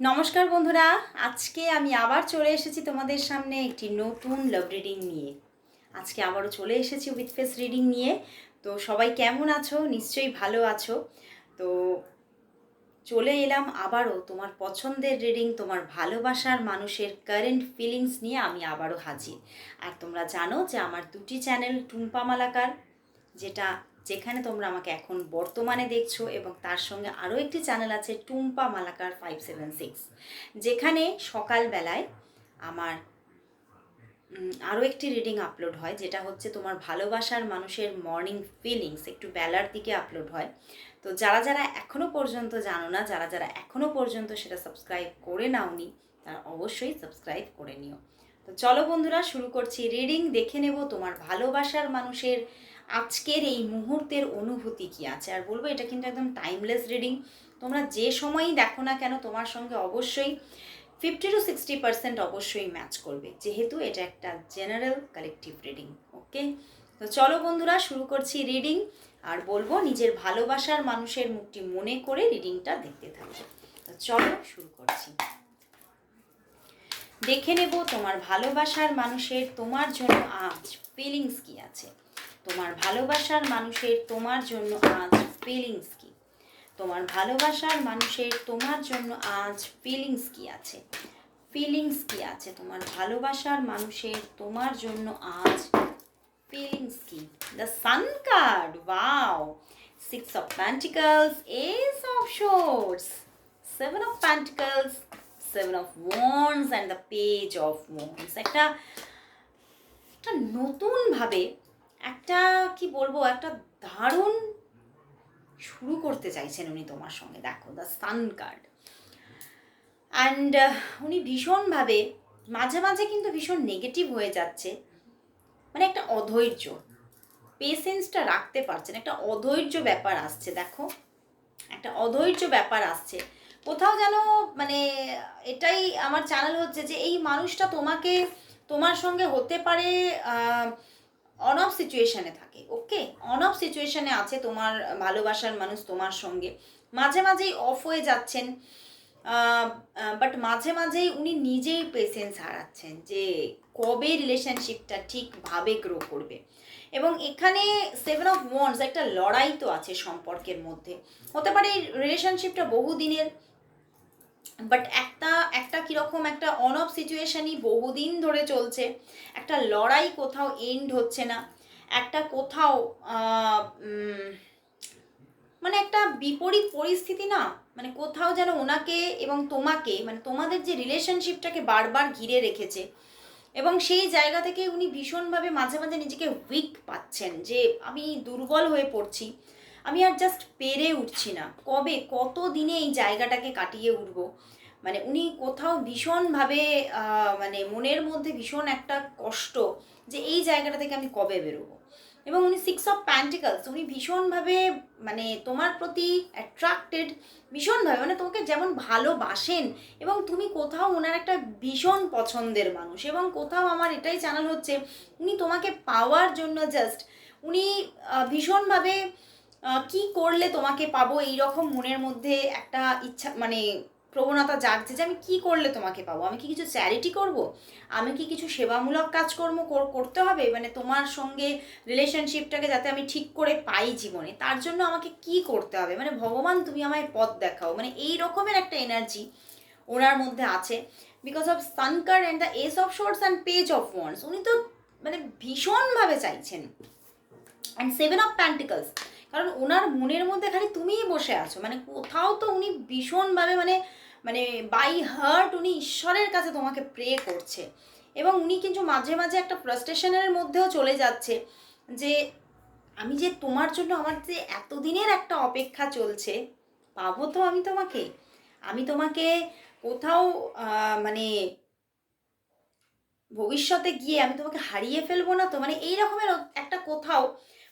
নমস্কার বন্ধুরা, আজকে আমি আবার চলে এসেছি তোমাদের সামনে একটি নতুন লাভ রিডিং নিয়ে। আজকে আবারও চলে এসেছি উইথ ফেস রিডিং নিয়ে। তো সবাই কেমন আছো? নিশ্চয়ই ভালো আছো। তো চলে এলাম আবারও তোমার পছন্দের রিডিং তোমার ভালোবাসার মানুষের কারেন্ট ফিলিংস নিয়ে আমি আবারও হাজির। আর তোমরা জানো যে আমার দুটি চ্যানেল টুম্পা মালাকার, যেটা যেখানে তোমরা আমাকে এখন বর্তমানে দেখছ এবং তার সঙ্গে আরও একটি চ্যানেল আছে Tumpa Malakar five seven six যেখানে সকালবেলায় আমার আরও একটি রিডিং আপলোড হয়, যেটা হচ্ছে তোমার ভালোবাসার মানুষের মর্নিং ফিলিংস একটু বেলার দিকে আপলোড হয়। তো যারা যারা এখনও পর্যন্ত জানো না, যারা যারা এখনও পর্যন্ত সেটা সাবস্ক্রাইব করে নাওনি, তারা অবশ্যই সাবস্ক্রাইব করে নিও। তো চলো বন্ধুরা, শুরু করছি রিডিং দেখে নেব তোমার ভালোবাসার মানুষের আজকের এই মুহূর্তের অনুভূতি কি আছে? আর বলব, এটা কিন্তু একদম টাইমলেস রিডিং তোমরা যে সময়ই দেখো না কেন, তোমার সঙ্গে অবশ্যই ফিফটি টু সিক্সটি পার্সেন্ট অবশ্যই ম্যাচ করবে। যেহেতু এটা একটা জেনারেল কালেকটিভ রিডিং ওকে তো চলো বন্ধুরা, শুরু করছি রিডিং আর বলব, নিজের ভালোবাসার মানুষের মুখটি মনে করে রিডিংটা দেখতে থাকবে তো চলো শুরু করছি। দেখে নেব তোমার ভালোবাসার মানুষের, তোমার জন্য আজ ফিলিংস কি আছে? তোমার ভালোবাসার মানুষের তোমার জন্য আজ ফিলিংস কি? তোমার ভালোবাসার মানুষের তোমার জন্য আজ ফিলিংস কি আছে? ফিলিংস কি আছে? তোমার ভালোবাসার মানুষের তোমার জন্য আজ ফিলিংস কি? The sun card wow six of pentacles ace of swords seven of pentacles seven of wands and the page of wands একটা একটা নতুনভাবে একটা, কি বলব, একটা দারুণ শুরু করতে চাইছেন উনি তোমার সঙ্গে, দেখো দ্য সান কার্ড অ্যান্ড উনি ভীষণভাবে, মাঝে মাঝে কিন্তু ভীষণ নেগেটিভ হয়ে যাচ্ছে। মানে একটা অধৈর্য। পেশেন্সটা রাখতে পারছেন, একটা অধৈর্য ব্যাপার আসছে, দেখো। একটা অধৈর্য ব্যাপার আসছে। কোথাও যেন মানে এটাই আমার চ্যানেল হচ্ছে যে, এই মানুষটা তোমাকে, তোমার সঙ্গে হতে পারে অন অফ সিচুয়েশানে থাকে ওকে অন অফ সিচুয়েশানে আছে তোমার ভালোবাসার মানুষ তোমার সঙ্গে। মাঝে মাঝেই অফ হয়ে যাচ্ছেন বাট মাঝে মাঝেই উনি নিজেই পেশেন্স হারাচ্ছেন যে কবে রিলেশনশিপটা ঠিকভাবে গ্রো করবে। এবং এখানে সেভেন অফ ওয়ান্স একটা লড়াই তো আছে সম্পর্কের মধ্যে। হতে পারে এই রিলেশনশিপটা বহুদিনের বাট একটা একটা কীরকম একটা অন অফ সিচুয়েশানই বহুদিন ধরে চলছে। একটা লড়াই কোথাও এন্ড হচ্ছে না। একটা কোথাও মানে একটা বিপরীত পরিস্থিতি না মানে কোথাও যেন ওনাকে এবং তোমাকে মানে তোমাদের যে রিলেশনশিপটাকে বারবার ঘিরে রেখেছে। এবং সেই জায়গা থেকে উনি ভীষণভাবে মাঝে মাঝে নিজেকে উইক পাচ্ছেন যে, আমি দুর্বল হয়ে পড়ছি। আমি আর জাস্ট পেরে উঠছি না। কবে কত দিনে এই জায়গাটাকে কাটিয়ে উঠবো? মানে উনি কোথাও ভীষণভাবে মানে মনের মধ্যে ভীষণ একটা কষ্ট যে এই জায়গাটা থেকে আমি কবে বেরোবো? এবং উনি সিক্স অফ প্যান্টিকালস উনি ভীষণভাবে মানে তোমার প্রতি অ্যাট্রাক্টেড ভীষণভাবে মানে তোমাকে যেমন ভালোবাসেন এবং তুমি কোথাও ওনার একটা ভীষণ পছন্দের মানুষ এবং কোথাও আমার এটাই চ্যানেল হচ্ছে, উনি তোমাকে পাওয়ার জন্য জাস্ট উনি ভীষণভাবে কি করলে তোমাকে পাবো? এই রকম মনের মধ্যে একটা ইচ্ছা মানে প্রবণতা জাগছে যে আমি কি করলে তোমাকে পাবো? আমি কি কিছু চ্যারিটি করব? আমি কি কিছু সেবামূলক কাজকর্ম করতে হবে? মানে তোমার সঙ্গে রিলেশনশিপটাকে যাতে আমি ঠিক করে পাই জীবনে, তার জন্য আমাকে কি করতে হবে? মানে ভগবান, তুমি আমায় পথ দেখাও। মানে এই রকমের একটা এনার্জি ওনার মধ্যে আছে। Because of sun card and the ace of swords and page of wands উনি তো মানে ভীষণভাবে চাইছেন। অ্যান্ড সেভেন অফ প্যান্টিকলস কারণ ওনার মনের মধ্যে খালি তুমিই বসে আছো। মানে কোথাও তো উনি ভীষণভাবে মানে মানে বাই হার্ট উনি ঈশ্বরের কাছে তোমাকে প্রে করছে। এবং উনি কিন্তু মাঝে মাঝে একটা ফ্রাস্ট্রেশনের মধ্যেও চলে যাচ্ছে যে, আমি যে তোমার জন্য আমার যে এতদিনের একটা অপেক্ষা চলছে, পাবো তো আমি তোমাকে। আমি তোমাকে কোথাও মানে ভবিষ্যতে গিয়ে আমি তোমাকে হারিয়ে ফেলব না তো। মানে এই রকমের একটা কোথাও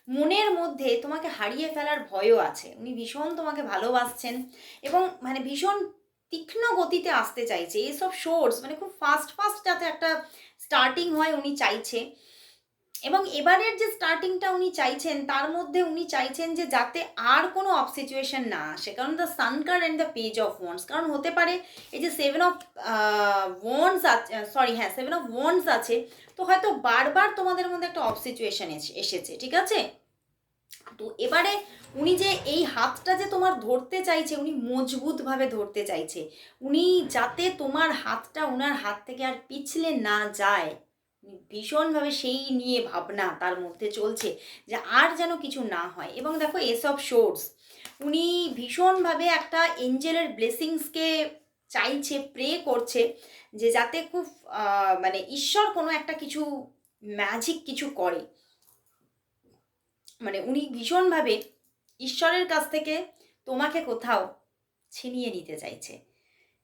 মনের মধ্যে তোমাকে হারিয়ে ফেলার ভয়ও আছে। উনি ভীষণ তোমাকে ভালোবাসছেন এবং মানে ভীষণ তীক্ষ্ণ গতিতে আসতে চাইছে। এইসব শোর্স মানে খুব ফাস্ট ফাস্ট যাতে একটা স্টার্টিং হয় উনি চাইছে। এবং এবারের যে স্টার্টিংটা উনি চাইছেন, তার মধ্যে উনি চাইছেন যে যাতে আর কোনো অফ সিচুয়েশন না আসে। কারণ the sun card and the page of wands কারণ হতে পারে এই যে সেভেন অফ ওয়ান্স আছে সরি হ্যাঁ সেভেন অফ ওয়ান্স আছে, তো হয়তো বারবার তোমাদের মধ্যে একটা অফ সিচুয়েশন এসেছে, ঠিক আছে? তো এবারে উনি যে এই হাতটা যে তোমার ধরতে চাইছে, উনি মজবুতভাবে ধরতে চাইছে, উনি যাতে তোমার হাতটা ওনার হাত থেকে আর পিছলে না যায় ভীষণভাবে সেই নিয়ে ভাবনা তার মধ্যে চলছে যে আর যেন কিছু না হয়। এবং দেখো এসব শোর্স উনি ভীষণভাবে একটা এঞ্জেলের ব্লেসিংসকে চাইছে প্রে করছে যে যাতে খুব মানে ঈশ্বর কোনো একটা কিছু ম্যাজিক কিছু করে। মানে উনি ভীষণভাবে ঈশ্বরের কাছ থেকে তোমাকে কোথাও ছিনিয়ে নিতে চাইছে।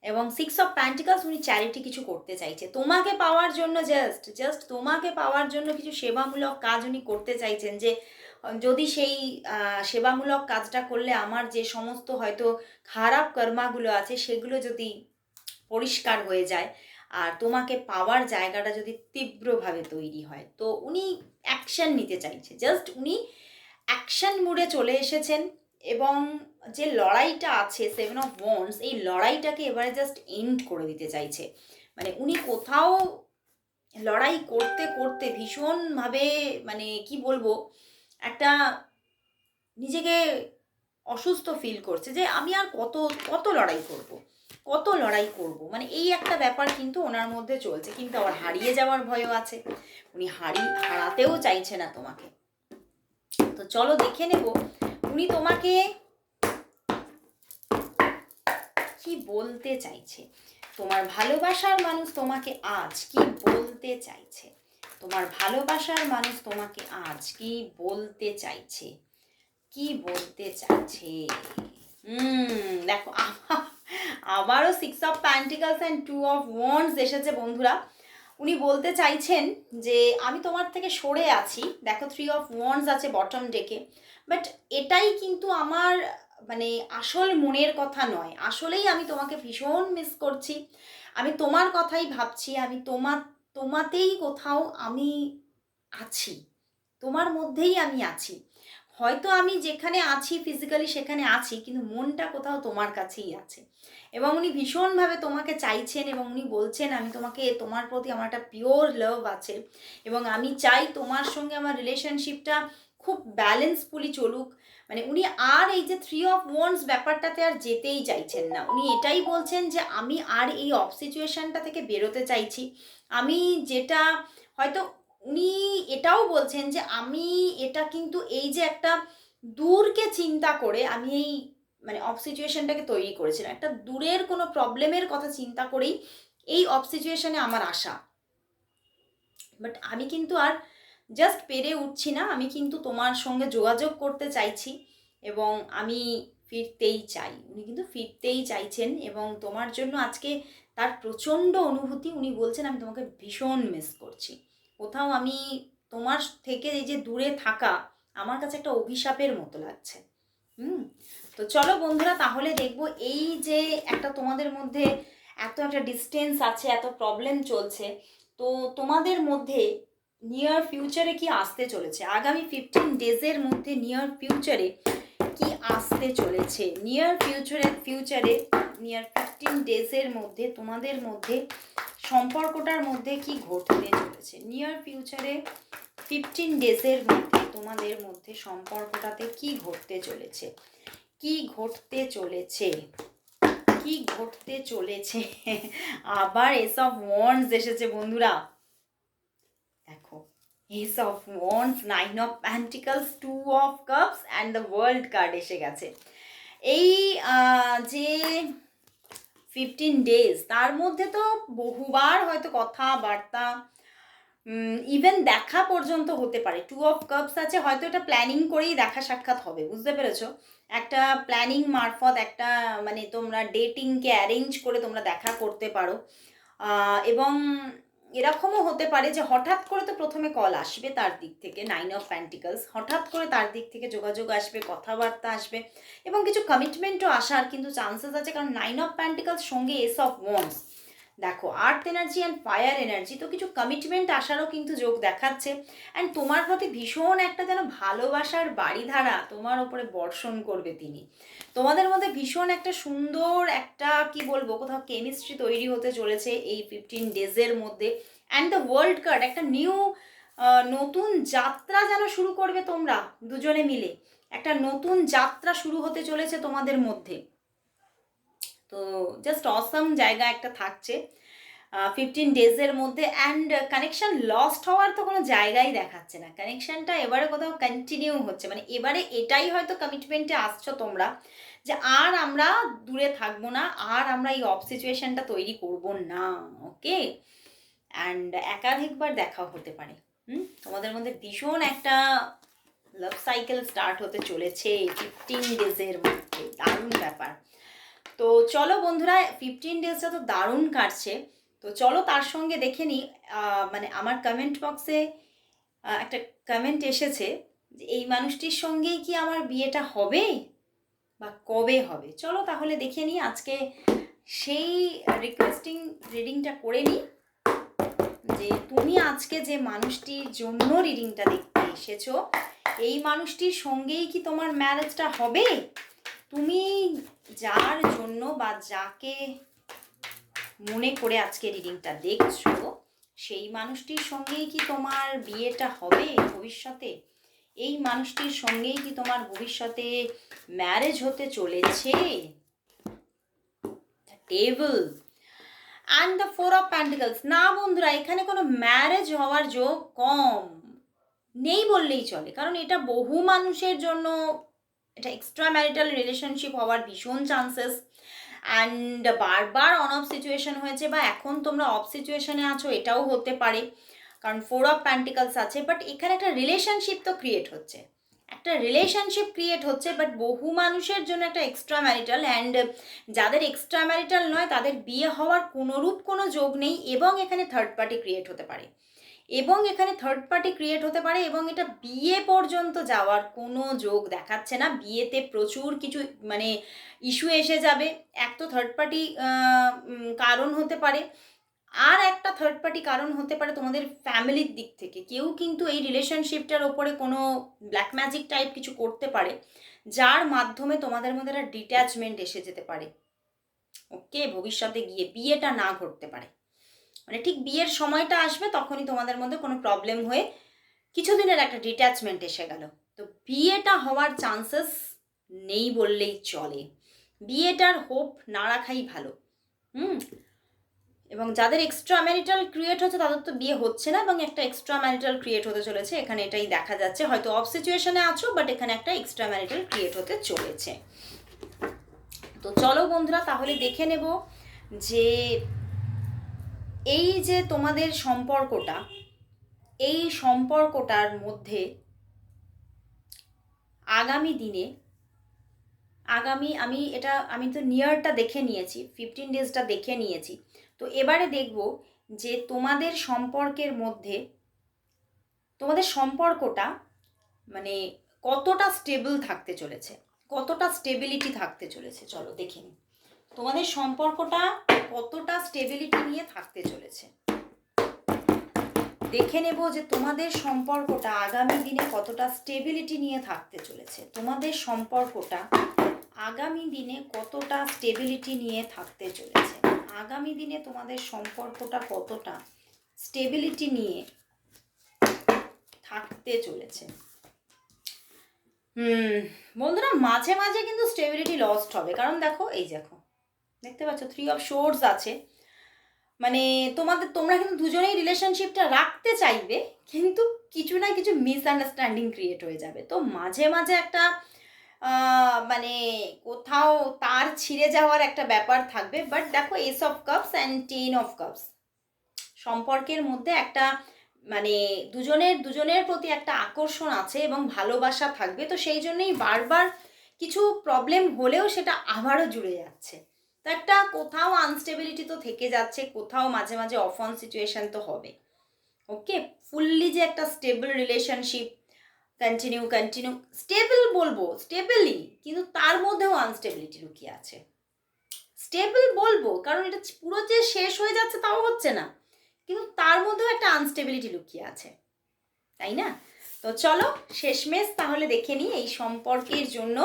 এবং সিক্স অফ প্যান্টিকালস উনি চ্যারিটি কিছু করতে চাইছে। তোমাকে পাওয়ার জন্য জাস্ট জাস্ট তোমাকে পাওয়ার জন্য কিছু সেবামূলক কাজ উনি করতে চাইছেন যে, যদি সেই সেবামূলক কাজটা করলে আমার যে সমস্ত হয়তো খারাপ কর্মাগুলো আছে সেগুলো যদি পরিষ্কার হয়ে যায়, আর তোমাকে পাওয়ার জায়গাটা যদি তীব্রভাবে তৈরি হয়। তো উনি অ্যাকশন নিতে চাইছে। জাস্ট উনি অ্যাকশন মুডে চলে এসেছেন এবং যে লড়াইটা আছে সেভেন অফ ওয়ান্স এই লড়াইটাকে এবারে জাস্ট এন্ড করে দিতে চাইছে। মানে উনি কোথাও লড়াই করতে করতে ভীষণভাবে মানে কি বলব, একটা নিজেকে অসুস্থ ফিল করছে যে আমি আর কত কত লড়াই করব। কত লড়াই করব। মানে এই একটা ব্যাপার কিন্তু ওনার মধ্যে চলছে, কিন্তু আবার হারিয়ে যাওয়ার ভয়ও আছে। উনি হারি, হারাতেও চাইছে না তোমাকে। তো চলো দেখে নেব, উনি তোমাকে কি বলতে চাইছে? তোমার ভালোবাসার মানুষ তোমাকে আজ কি বলতে চাইছে? তোমার ভালোবাসার মানুষ তোমাকে আজ কি বলতে চাইছে? কি বলতে চাইছে? দেখো আবার- আবারও six of pentacles and two of wands এসেছে বন্ধুরা। উনি বলতে চাইছেন যে, আমি তোমার থেকে সরে আছি। দেখো থ্রি অফ ওয়ান্স আছে বটম ডেকে বাট এটাই কিন্তু আমার মানে আসল মনের কথা নয়। আসলেই আমি তোমাকে ভীষণ মিস করছি। আমি তোমার কথাই ভাবছি, আমি তোমার তোমাতেই কোথাও আমি আছি। তোমার মধ্যেই আমি আছি। হয়তো আমি যেখানে আছি ফিজিক্যালি সেখানে আছি, কিন্তু মনটা কোথাও তোমার কাছেই আছে। এবং উনি ভীষণভাবে তোমাকে চাইছেন এবং উনি বলছেন, আমি তোমাকে, তোমার প্রতি আমার একটা পিওর লাভ আছে এবং আমি চাই তোমার সঙ্গে আমার রিলেশনশিপটা খুব ব্যালেন্সফুলি চলুক। মানে উনি আর এই যে থ্রি অফ ওয়ান্স ব্যাপারটাতে আর যেতেই চাইছেন না। উনি এটাই বলছেন যে, আমি আর এই অফ সিচুয়েশনটা থেকে বেরোতে চাইছি। আমি যেটা হয়তো উনি এটাও বলছেন যে, আমি এটা কিন্তু এই যে একটা দূরকে চিন্তা করে আমি এই মানে অফ সিচুয়েশনটাকে তৈরি করেছিলাম। একটা দূরের কোনো প্রবলেমের কথা চিন্তা করেই এই অফ সিচুয়েশনে আমার আশা বাট আমি কিন্তু আর জাস্ট পেরে উঠছি না, আমি কিন্তু তোমার সঙ্গে যোগাযোগ করতে চাইছি এবং আমি ফিরতেই চাই। উনি কিন্তু ফিরতেই চাইছেন এবং তোমার জন্য আজকে তার প্রচণ্ড অনুভূতি, উনি বলছেন, আমি তোমাকে ভীষণ মিস করছি। কোথাও আমি তোমার থেকে এই যে দূরে থাকা, আমার কাছে একটা অভিশাপের মতো লাগছে। হুম? তো চলো বন্ধুরা, তাহলে দেখব এই যে একটা তোমাদের মধ্যে এত একটা ডিস্টেন্স আছে, এত প্রবলেম চলছে। তো তোমাদের মধ্যে নিয়ার ফিউচারে কি আসতে চলেছে? আগামী ফিফটিন ডেজের মধ্যে নিয়ার ফিউচারে কি আসতে চলেছে? নিয়ার ফিউচারে ফিউচারে নিয়ার ফিফটিন ডেজের মধ্যে, তোমাদের মধ্যে, সম্পর্কটার মধ্যে কি ঘটতে চলেছে? নিয়ার ফিউচারে ফিফটিন ডেজের মধ্যে তোমাদের মধ্যে সম্পর্কটাতে কি ঘটতে চলেছে? কি ঘটতে চলেছে? কি ঘটতে চলেছে? আবার এসব ওয়ান্স এসেছে বন্ধুরা। Ace of wands nine of pentacles two of cups and the world card এসে গেছে। এই যে ফিফটিন ডেজ তার মধ্যে তো বহুবার হয়তো কথাবার্তা ইভেন দেখা পর্যন্ত হতে পারে। টু অফ কাপস আছে, হয়তো এটা প্ল্যানিং করেই দেখা সাক্ষাৎ হবে, বুঝতে পেরেছ? একটা প্ল্যানিং মারফত, একটা মানে তোমরা ডেটিংকে অ্যারেঞ্জ করে তোমরা দেখা করতে পারো। এবং এরকমও হতে পারে যে হঠাৎ করে তো প্রথমে কল আসবে তার দিক থেকে নাইন অফ প্যান্টিকলস হঠাৎ করে তার দিক থেকে যোগাযোগ আসবে, কথাবার্তা আসবে এবং কিছু কমিটমেন্টও আসার কিন্তু চান্সেস আছে কারণ নাইন অফ প্যান্টিকলস সঙ্গে এস অফ ওয়ান্স দেখো earth energy and fire energy তো কিছু কমিটমেন্ট আসারও কিন্তু যোগ দেখাচ্ছে। অ্যান্ড তোমার প্রতি ভীষণ একটা যেন ভালোবাসার বাড়িধারা তোমার ওপরে বর্ষণ করবে তিনি। তোমাদের মধ্যে ভীষণ একটা সুন্দর একটা, কি বলব, কোথাও কেমিস্ট্রি তৈরি হতে চলেছে এই ফিফটিন ডেজের মধ্যে। অ্যান্ড দ্য ওয়ার্ল্ড কার্ড একটা নিউ নতুন যাত্রা যেন শুরু করবে তোমরা দুজনে মিলে। একটা নতুন যাত্রা শুরু হতে চলেছে তোমাদের মধ্যে। তো জাস্ট অসম জায়গা একটা থাকছে। ফিফটিন ডেজের মধ্যে অ্যান্ড কানেকশন লস্ট হওয়ার তো কোনো জায়গাই দেখাচ্ছে না। কানেকশনটা এবারে কোথাও কন্টিনিউ হচ্ছে। মানে এবারে এটাই হয়তো কমিটমেন্টে আসছো তোমরা যে আর আমরা দূরে থাকব না, আর আমরা এই অফ সিচুয়েশনটা তৈরি করব না ওকে অ্যান্ড একাধিকবার দেখা হতে পারে। হুম? তোমাদের মধ্যে ভীষণ একটা লাভ সাইকেল স্টার্ট হতে চলেছে ফিফটিন ডেজের মধ্যে। দারুণ ব্যাপার। তো চলো বন্ধুরা ফিফটিন ডেজটা তো দারুণ কাটছে। তো চলো তার সঙ্গে দেখে নিই মানে আমার কমেন্ট বক্সে একটা কমেন্ট এসেছে যে, এই মানুষটির সঙ্গেই কি আমার বিয়েটা হবে? বা কবে হবে? চলো তাহলে দেখে নিই, আজকে সেই রিকোয়েস্টিং রিডিংটা করে নিই। যে, তুমি আজকে যে মানুষটির জন্য রিডিংটা দেখতে এসেছ, এই মানুষটির সঙ্গেই কি তোমার ম্যারেজটা হবে? তুমি যার জন্য বা যাকে মনে করে আজকে রিডিংটা দেখছ, সেই মানুষটির সঙ্গেই কি তোমার বিয়েটা হবে ভবিষ্যতে? এই মানুষটির সঙ্গেই কি তোমার ভবিষ্যতে ম্যারেজ হতে চলেছে? Table and the four of pentacles না বন্ধুরা, এখানে কোনো ম্যারেজ হওয়ার যোগ কম নেই বললেই চলে, কারণ এটা বহু মানুষের জন্য এটা এক্সট্রা ম্যারিটাল রিলেশনশিপ হওয়ার ভীষণ চান্সেস অ্যান্ড বারবার অন অফ সিচুয়েশন হয়েছে বা এখন তোমরা অফ সিচুয়েশনে আছো, এটাও হতে পারে। কারণ ফোর অফ প্যান্টিকলস আছে বাট এখানে একটা রিলেশনশিপ তো ক্রিয়েট হচ্ছে। একটা রিলেশনশিপ ক্রিয়েট হচ্ছে বাট বহু মানুষের জন্য একটা এক্সট্রা ম্যারিটাল অ্যান্ড যাদের এক্সট্রা ম্যারিটাল নয়, তাদের বিয়ে হওয়ার কোনোরূপ কোনো যোগ নেই, এবং এখানে থার্ড পার্টি ক্রিয়েট হতে পারে। এবং এখানে থার্ড পার্টি ক্রিয়েট হতে পারে এবং এটা বিয়ে পর্যন্ত যাওয়ার কোনো যোগ দেখাচ্ছে না। বিয়েতে প্রচুর কিছু মানে ইস্যু এসে যাবে। এক তো থার্ড পার্টি কারণ হতে পারে। আর একটা থার্ড পার্টি কারণ হতে পারে তোমাদের ফ্যামিলির দিক থেকে। কেউ কিন্তু এই রিলেশনশিপটার ওপরে কোনো ব্ল্যাক ম্যাজিক টাইপ কিছু করতে পারে, যার মাধ্যমে তোমাদের মধ্যে একটা ডিট্যাচমেন্ট এসে যেতে পারে। ওকে ভবিষ্যতে গিয়ে বিয়েটা না ঘটতে পারে। মানে ঠিক বিয়ের সময়টা আসবে তখনই তোমাদের মধ্যে কোনো প্রবলেম হয়ে কিছুদিনের একটা ডিট্যাচমেন্ট এসে গেল। তো বিয়েটা হওয়ার চান্সেস নেই বললেই চলে। বিয়েটার হোপ না রাখাই ভালো। হুম? এবং যাদের এক্সট্রা ম্যারিটাল ক্রিয়েট হচ্ছে তাদের তো বিয়ে হচ্ছে না এবং একটা এক্সট্রা ম্যারিটাল ক্রিয়েট হতে চলেছে। এখানে এটাই দেখা যাচ্ছে। হয়তো অফ সিচুয়েশনে আছো বাট এখানে একটা এক্সট্রা ম্যারিটাল ক্রিয়েট হতে চলেছে। তো চলো বন্ধুরা, তাহলে দেখে নেব যে এই যে তোমাদের সম্পর্কটা, এই সম্পর্কটার মধ্যে আগামী দিনে, আগামী আমি এটা, আমি তো নিয়ারটা দেখে নিয়েছি ফিফটিন ডেজটা দেখে নিয়েছি। তো এবারে দেখব যে তোমাদের সম্পর্কের মধ্যে, তোমাদের সম্পর্কটা মানে কতটা স্টেবল থাকতে চলেছে, কতটা স্টেবিলিটি থাকতে চলেছে, চলো দেখে নিই। তোমাদের সম্পর্কটা কতটা স্টেবিলিটি নিয়ে থাকতে চলেছে। দেখে নেব যে তোমাদের সম্পর্কটা আগামী দিনে কতটা স্টেবিলিটি নিয়ে থাকতে চলেছে। তোমাদের সম্পর্কটা আগামী দিনে কতটা স্টেবিলিটি নিয়ে থাকতে চলেছে। আগামী দিনে তোমাদের সম্পর্কটা কতটা স্টেবিলিটি নিয়ে থাকতে চলেছে। হুম, বন্ধুরা, মাঝে মাঝে কিন্তু স্টেবিলিটি লস্ট হবে। কারণ দেখো, এই দেখো দেখতে পাচ্ছ থ্রি অফ শোর্স আছে। মানে তোমাদের, তোমরা কিন্তু দুজনেই রিলেশনশিপটা রাখতে চাইবে, কিন্তু কিছু না কিছু মিসআন্ডারস্ট্যান্ডিং ক্রিয়েট হয়ে যাবে। তো মাঝে মাঝে একটা মানে কোথাও তার ছিঁড়ে যাওয়ার একটা ব্যাপার থাকবে বাট দেখো ace of cups and ten of cups সম্পর্কের মধ্যে একটা মানে দুজনের দুজনের প্রতি একটা আকর্ষণ আছে এবং ভালোবাসা থাকবে, তো সেই জন্যই বারবার কিছু প্রবলেম হলেও সেটা আবারও জুড়ে যাচ্ছে। তো একটা কোথাও আনস্টেবিলিটি তো থেকে যাচ্ছে, কোথাও মাঝে মাঝে অফ অন সিচুয়েশন তো হবে। ওকে ফুললি যে একটা stable relationship continue continue stable বলব স্টেবলই কিন্তু তার মধ্যেও আনস্টেবিলিটি লুকিয়ে আছে। স্টেবল বলব, কারণ এটা পুরো যে শেষ হয়ে যাচ্ছে তাও হচ্ছে না, কিন্তু তার মধ্যেও একটা আনস্টেবিলিটি লুকিয়ে আছে। তাই না? তো চলো, শেষমেশ তাহলে দেখে নিই এই সম্পর্কের জন্য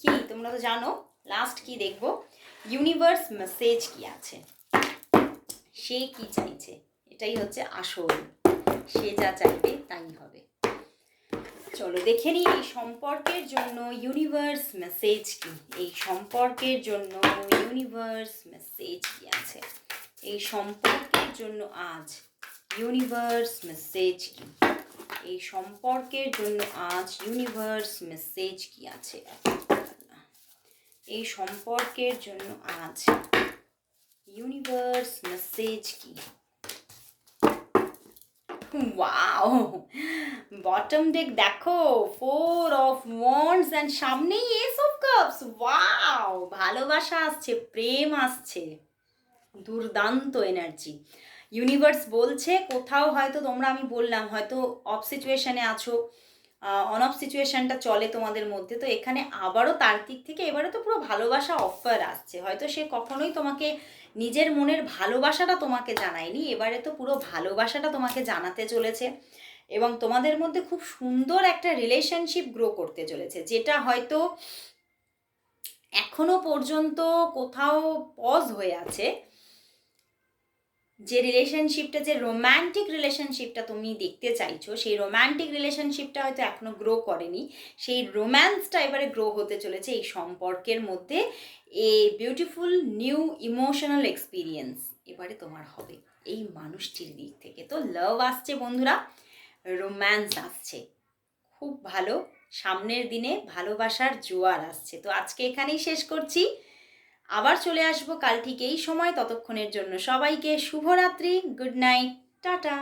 কি, তোমরা তো জানো লাস্ট কি দেখব? ইউনিভার্স মেসেজ কি আছে? সে কি চাইছে? এটাই হচ্ছে আসল। সে যা চাইবে তাই হবে। চলো দেখে নিই এই সম্পর্কের জন্য ইউনিভার্স মেসেজ কি। এই সম্পর্কের জন্য ইউনিভার্স মেসেজ কি আছে? এই সম্পর্কের জন্য আজ ইউনিভার্স মেসেজ কি? এই সম্পর্কের জন্য আজ ইউনিভার্স মেসেজ কি আছে? এই সম্পর্কের জন্য আজ ইউনিভার্স মেসেজ কি? বটম ডেক দেখো ফোর অফ ওয়ান্ডস অ্যান্ড সামনেই এস অফ কাপস ওয়াও ভালোবাসা আসছে, প্রেম আসছে, দুর্দান্ত এনার্জি ইউনিভার্স বলছে, কোথাও হয়তো তোমরা, আমি বললাম, হয়তো অফ সিচুয়েশনে আছো। অন অফ সিচুয়েশনটা চলে তোমাদের মধ্যে। তো এখানে আবারও তার দিক থেকে এবারে তো পুরো ভালোবাসা অফার আসছে। হয়তো সে কখনোই তোমাকে নিজের মনের ভালোবাসাটা তোমাকে জানায়নি, এবারে তো পুরো ভালোবাসাটা তোমাকে জানাতে চলেছে এবং তোমাদের মধ্যে খুব সুন্দর একটা রিলেশনশিপ গ্রো করতে চলেছে, যেটা হয়তো এখনও পর্যন্ত কোথাও পজ হয়ে আছে। যে রিলেশনশিপটা যে রোম্যান্টিক রিলেশনশিপটা তুমি দেখতে চাইছো, সেই রোম্যান্টিক রিলেশনশিপটা হয়তো এখনও গ্রো করেনি। সেই রোম্যান্সটা এবারে গ্রো হতে চলেছে এই সম্পর্কের মধ্যে। A beautiful new emotional experience এবারে তোমার হবে এই মানুষটির দিক থেকে। তো লাভ আসছে বন্ধুরা রোম্যান্স আসছে। খুব ভালো, সামনের দিনে ভালোবাসার জোয়ার আসছে। তো আজকে এখানেই শেষ করছি। আবার চলে আসব কাল ঠিক এই সময় ততক্ষণের জন্য সবাইকে শুভরাত্রি গুড নাইট টাটা।